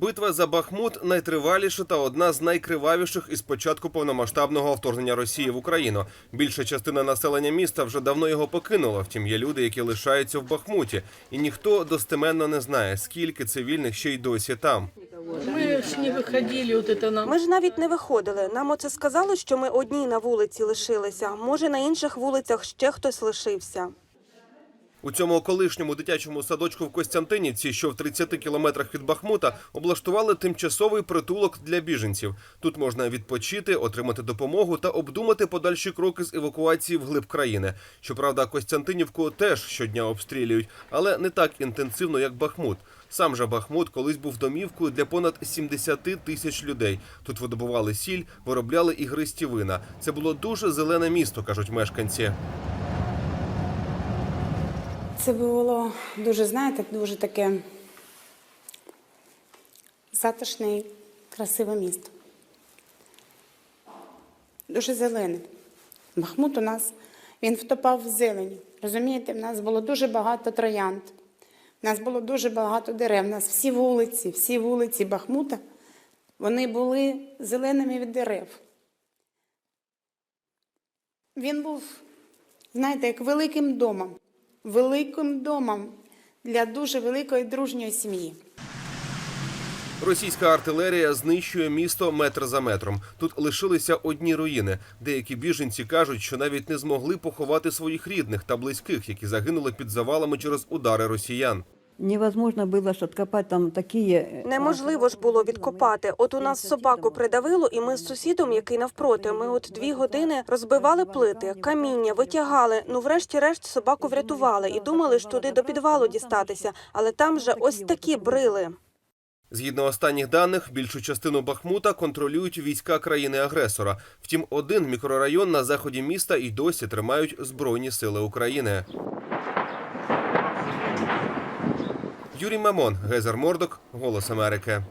Битва за Бахмут найтриваліша та одна з найкривавіших із початку повномасштабного вторгнення Росії в Україну. Більша частина населення міста вже давно його покинула. Втім, є люди, які лишаються в Бахмуті, і ніхто достеменно не знає, скільки цивільних ще й досі там. Мы ж не выходили, вот это нам. Ми ж навіть не виходили. Нам оце сказали, що ми одні на вулиці лишилися. Може, на інших вулицях ще хтось лишився. У цьому колишньому дитячому садочку в Костянтинівці, що в 30 кілометрах від Бахмута, облаштували тимчасовий притулок для біженців. Тут можна відпочити, отримати допомогу та обдумати подальші кроки з евакуації вглиб країни. Щоправда, Костянтинівку теж щодня обстрілюють, але не так інтенсивно, як Бахмут. Сам же Бахмут колись був домівкою для понад 70 тисяч людей. Тут видобували сіль, виробляли ігристі вина. Це було дуже зелене місто, кажуть мешканці. Це було дуже, знаєте, дуже таке затишне, і красиве місто. Дуже зелене. Бахмут у нас він втопав в зелені. Розумієте, в нас було дуже багато троянд, в нас було дуже багато дерев. У нас всі вулиці, всі вулиці Бахмута, вони були зеленими від дерев. Він був, знаєте, як великим домом, великим домом для дуже великої дружньої сім'ї. Російська артилерія знищує місто метр за метром. Тут лишилися одні руїни. Деякі біженці кажуть, що навіть не змогли поховати своїх рідних та близьких, які загинули під завалами через удари росіян. Невозможно было ж откопать там такие... Неможливо ж було відкопати. От у нас собаку придавило, і ми з сусідом, який навпроти, ми от дві години розбивали плити, каміння, витягали. Ну, врешті-решт, собаку врятували і думали ж туди до підвалу дістатися. Але там же ось такі брили. Згідно останніх даних, більшу частину Бахмута контролюють війська країни-агресора. Втім, один мікрорайон на заході міста і досі тримають Збройні сили України. Юрій Мамон, Гезер Мордок, Голос Америки.